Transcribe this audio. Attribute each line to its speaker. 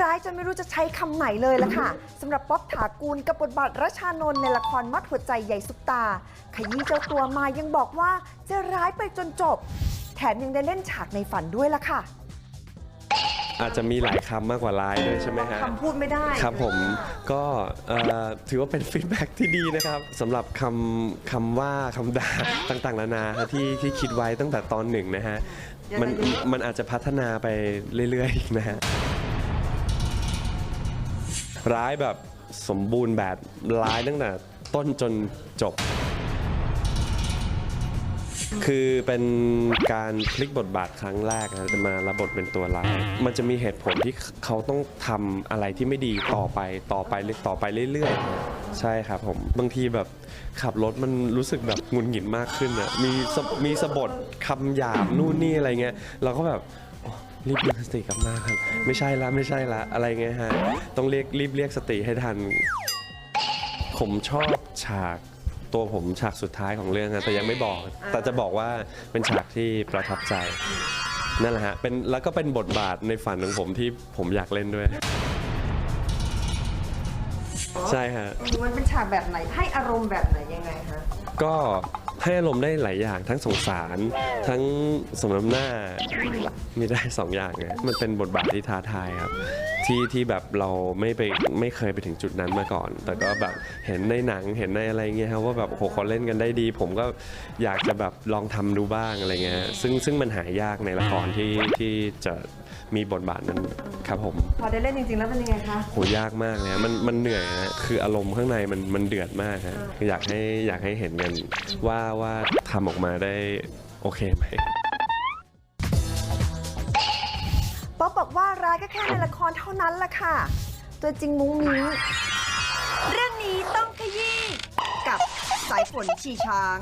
Speaker 1: ร้ายจนไม่รู้จะใช้คำไหนเลยละค่ะสำหรับป๊อบถากูลกับบทบาทรัชานนท์ในละครมัดหัวใจใหญ่สุตา ขยี้เจ้าตัวมายังบอกว่าจะร้ายไปจนจบ แถมยังได้เล่นฉากในฝันด้วยละค่ะ
Speaker 2: อาจจะมีหลายคำมากกว่าลายด้วยใช่ไหมฮะ
Speaker 1: คำพูดไม่ได้
Speaker 2: ครับผมก็เอ่อถือว่าเป็นฟีดแบ็กที่ดีนะครับสำหรับคำคำว่าคำด่าต่างๆนานาฮะที่ที่คิดไว้ตั้งแต่ตอนหนึ่งนะฮะมันมันอาจจะพัฒนาไปเรื่อยๆอีกนะฮะร้ายแบบสมบูรณ์แบบร้ายตั้งแต่ต้นจนจบ คือเป็นการพลิกบทบาทครั้งแรกนะจะมารับบทเป็นตัวร้ายมันจะมีเหตุผลที่เขาต้องทำอะไรที่ไม่ดีต่อไปต่อไปเรื่อยต่อไปเรื่อยๆใช่ครับผมบางทีแบบขับรถมันรู้สึกแบบหงุนหงิดมากขึ้นอะมีสะมีสะบดคำหยาบนู่นนี่อะไรเงี้ยเราก็แบบโอ้รีบดึงสติกลับมาครับไม่ใช่ละไม่ใช่ละอะไรเงี้ยฮะต้องเรียกรีบเรียกสติให้ทัน ผมชอบฉาก ตัวผมฉากสุดท้ายของเรื่องนะแต่ยังไม่บอก แต่จะบอกว่าเป็นฉากที่ประทับใจนั่นแหละฮะเป็นแล้วก็เป็นบทบาทในฝันของผมที่ผมอยากเล่นด้วย ใช่ฮะ
Speaker 1: มันเป็นฉากแบบไหนให้อารมณ์แบบไหนยังไงคะ
Speaker 2: ก็ให้อารมณ์ได้หลายอย่างทั้งสงสาร ทั้งสมน้ำหน้ามีได้สองอย่างไงมันเป็นบทบาทที่ท้าทายครับ ที่ที่แบบเราไม่ไปไม่เคยไปถึงจุดนั้นมาก่อน แต่ก็แบบเห็นในหนังเห็นในอะไรเงี้ยครับว่าแบบโอ้โหเขาเล่นกันได้ดี ผมก็อยากจะแบบลองทำดูบ้างอะไรเงี้ยซึ่งซึ่งมันหายากในละครที่ที่จะมีบทบาทนั้นครับผม
Speaker 1: พอได้เล่นจริงๆแล้วเป็นยังไงคะ
Speaker 2: โหยากมากเลยฮะมันมันเหนื่อยฮะคืออารมณ์ข้างในมันมันเดือดมากฮะอยากให้อยากให้เห็นกันว่าว่าทำออกมาได้ โอเคไหม
Speaker 1: ป๊อบบอกว่าร้ายก็แค่ในละครเท่านั้นแหละค่ะ ตัวจริงมุ้งมิ้งเรื่องนี้ต้องขยี้กับสายฝนชีช้าง